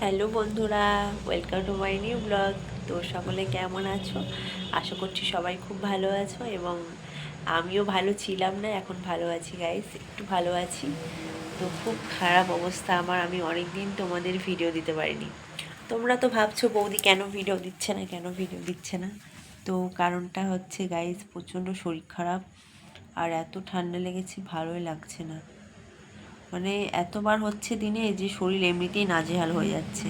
Hello বন্ধুরা welcome to my new blog তো সকলে কেমন আছো? আশা করছি সবাই খুব ভালো আছো এবং আমিও ভালো ছিলাম না, এখন ভালো আছি গাইস একটু ভালো আছি। তো খুব খারাপ অবস্থা আমার, আমি অনেক দিন তোমাদের ভিডিও দিতে পারিনি। তোমরা তো ভাবছ, বৌদি কেন ভিডিও দিচ্ছে না, কেন ভিডিও দিচ্ছে না? তো কারণটা হচ্ছে গাইস প্রচণ্ড শরীর খারাপ, আর এত ঠান্ডা লেগেছে, ভালোই লাগছে না। মানে এতবার হচ্ছে দিনে যে শরীর এমনিতেই নাজেহাল হয়ে যাচ্ছে।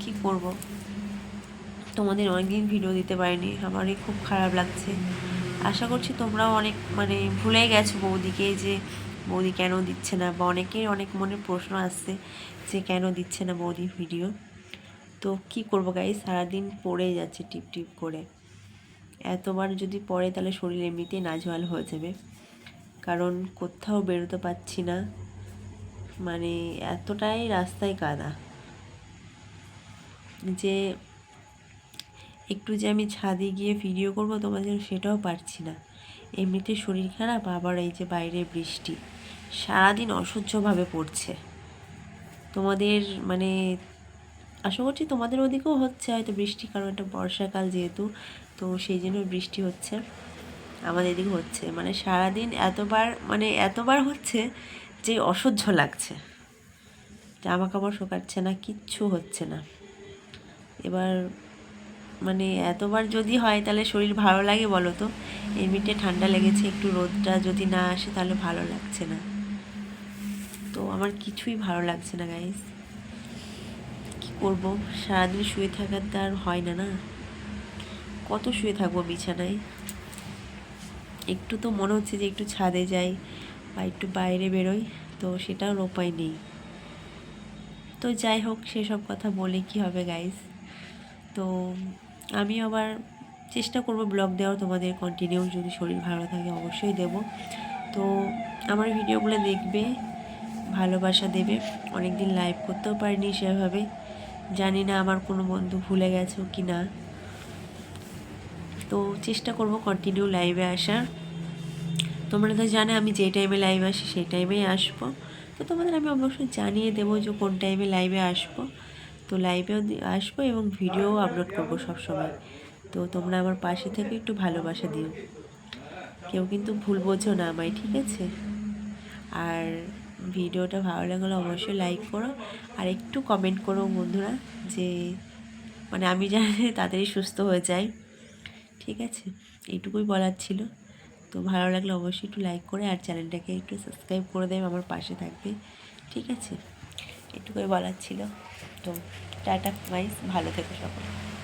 কি করব? তোমাদের অনেকদিন ভিডিও দিতে পারিনি, আমারই খুব খারাপ লাগছে। আশা করছি তোমরাও অনেক মানে ভুলে গেছো বৌদিকে যে বৌদি কেন দিচ্ছে না, বা অনেকের অনেক মনে প্রশ্ন আসছে যে কেন দিচ্ছে না বৌদি ভিডিও তো কি করব গাই সারাদিন পড়ে যাচ্ছে টিপ টিপ করে। এতবার যদি পড়ে তাহলে শরীর এমনিতেই নাজেহাল হয়ে যাবে। কারণ কোথাও বেরোতে পারছি না। মানে এতটাই রাস্তায় কাদা যে একটু যে আমি ছাদে গিয়ে ভিডিও করব তোমাদের সেটাও পারছি না। এমনিতে শরীর খারাপ, আবার এই যে বাইরে বৃষ্টি, সারাদিন অসহ্যভাবে পড়ছে। তোমাদের মানে আশা করছি তোমাদের ওদিকেও হচ্ছে, হয়তো বৃষ্টি, কারণ এটা বর্ষাকাল যেহেতু, তো সেই জন্য বৃষ্টি হচ্ছে। আমাদের এদিকে হচ্ছে মানে সারাদিন এতবার মানে এতবার হচ্ছে যে অসহ্য লাগছে। জামা কাপড় শোকাচ্ছে না, কিচ্ছু হচ্ছে না। এবার মানে এতবার যদি হয় তাহলে শরীর ভালো লাগে বলো তো? এমনিতে ঠান্ডা লেগেছে, একটু রোদটা যদি না আসে তাহলে ভালো লাগছে না। তো আমার কিছুই ভালো লাগছে না গাইস কি করব? সারাদিন শুয়ে থাকার তো আর হয় না না। কত শুয়ে থাকব বিছানায়? একটু তো মনে হচ্ছে যে একটু ছাদে যাই বা একটু বাইরে বেরোই, তো সেটার উপায় নেই। তো যাই হোক, সেসব কথা বলে কি হবে গাইস তো আমি আবার চেষ্টা করব ব্লগ দেওয়ার, তোমাদের কন্টিনিউ যদি শরীর ভালো থাকে অবশ্যই দেব। তো আমার ভিডিওগুলো দেখবে, ভালোবাসা দেবে। অনেক দিন লাইভ করতেও পারিনি সেভাবে। জানি না আমার কোনো বন্ধু ভুলে গেছো কি না তো চেষ্টা করব কন্টিনিউ লাইভে আসার। তোমরা তো জানে আমি যে টাইমে লাইভ আসি, সেই টাইমেই আসব। তো তোমাদের আমি অবশ্যই জানিয়ে দেবো যে কোন টাইমে লাইভে আসব। তো লাইভেও আসব এবং ভিডিও আপলোড করব সবসময়। তো তোমরা আমার পাশে থেকে একটু ভালোবাসা দিও। কেউ কিন্তু ভুল বোঝো না আমায়, ঠিক আছে? আর ভিডিওটা ভালো লাগলে অবশ্যই লাইক করো। আর একটু কমেন্ট করো বন্ধুরা যে মানে আমি জানি তাড়াতাড়ি সুস্থ হয়ে যাই। ঠিক আছে? এইটুকুই বলার ছিল। তো ভালো লাগলে অবশ্যই একটু লাইক করে আর চ্যানেলটাকে একটু সাবস্ক্রাইব করে দেবে, আমার পাশে থাকবে। ঠিক আছে? এটুকুই বলার ছিল। তো টাটা মাইস ভালো থেকো সকলে।